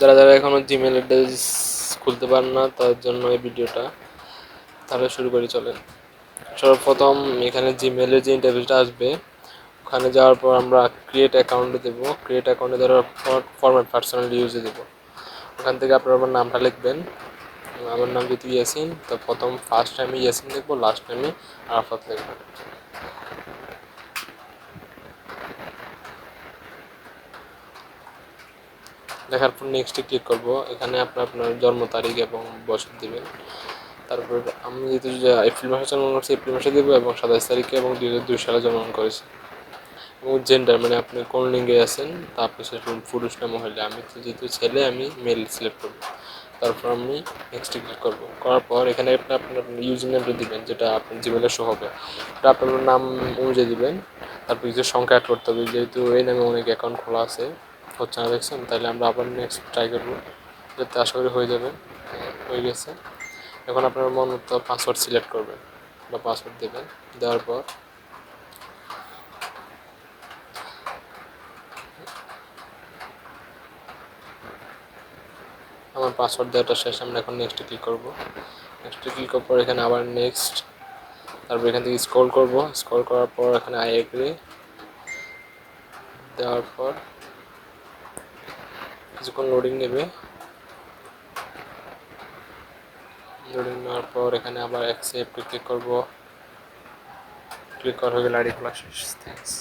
যারা যারা এখনও জিমেল অ্যাড্রেস খুলতে পারেন না তার জন্য এই ভিডিওটা। তাহলে শুরু করি, চলেন। সর্বপ্রথম এখানে জিমেলের যে ইন্টারভিউটা আসবে, ওখানে যাওয়ার পর আমরা ক্রিয়েট অ্যাকাউন্টে দেবো। ক্রিয়েট অ্যাকাউন্টে পর ফরম্যাট পার্সোনাল ইউজে দেবো। ওখান থেকে আপনার আমার নামটা লিখবেন। আমার নাম যদি ইয়াসিন তো প্রথম ফার্স্ট টাইমে ইয়াসিন লিখব লাস্ট টাইমে আরাফাত লিখব। লেখার পর নেক্সটে ক্লিক করব। এখানে আপনার আপনার জন্ম তারিখ এবং বছর দিবেন। তারপর আমি যেহেতু এপ্রিল মাসে জন্মগ্রহণ করছি এপ্রিল মাসে দেবো এবং সাতাশ তারিখে এবং দুই হাজার দুই সালে জন্মগ্রহণ করেছি। এবং জেন্ডার মানে আপনি কোন লিঙ্গে আছেন, তা আপনি সেটা পুরুষ না মহিলা। আমি তো যেহেতু ছেলে, আমি মেল সিলেক্ট করব। তারপর আমি নেক্সটে ক্লিক করব। করার পর এখানে আপনি আপনার ইউজার নেমটা দিবেন, যেটা আপনার জিমেলের শো হবে। এটা আপনার নাম অনুযায়ী দিবেন। তারপর কিছু সংখ্যা অ্যাড করতে হবে। যেহেতু এই নামে অনেক অ্যাকাউন্ট খোলা আছে হচ্ছে না দেখছেন? তাহলে আমরা আবার নেক্সট ট্রাই করব যাতে আশা করি হয়ে যাবে। হ্যাঁ, গেছে। এখন আপনার মন মতো পাসওয়ার্ড সিলেক্ট করবেন বা পাসওয়ার্ড দেবেন। দেওয়ার পর আমার পাসওয়ার্ড দেওয়াটা শেষ আমরা এখন নেক্সটে ক্লিক করব। নেক্সটে ক্লিক করার পর এখানে আবার নেক্সট তারপর এখান থেকে স্ক্রল করব। স্ক্রল করার পর এখানে আই এগ্রি দেওয়ার পর কিছুক্ষণ লোডিং নেবে। লোডিং নেওয়ার পর এখানে আবার অ্যাকসেপ্ট ক্লিক করব। ক্লিক করা হয়ে গেলে আইডি খোলা শেষ থ্যাংকস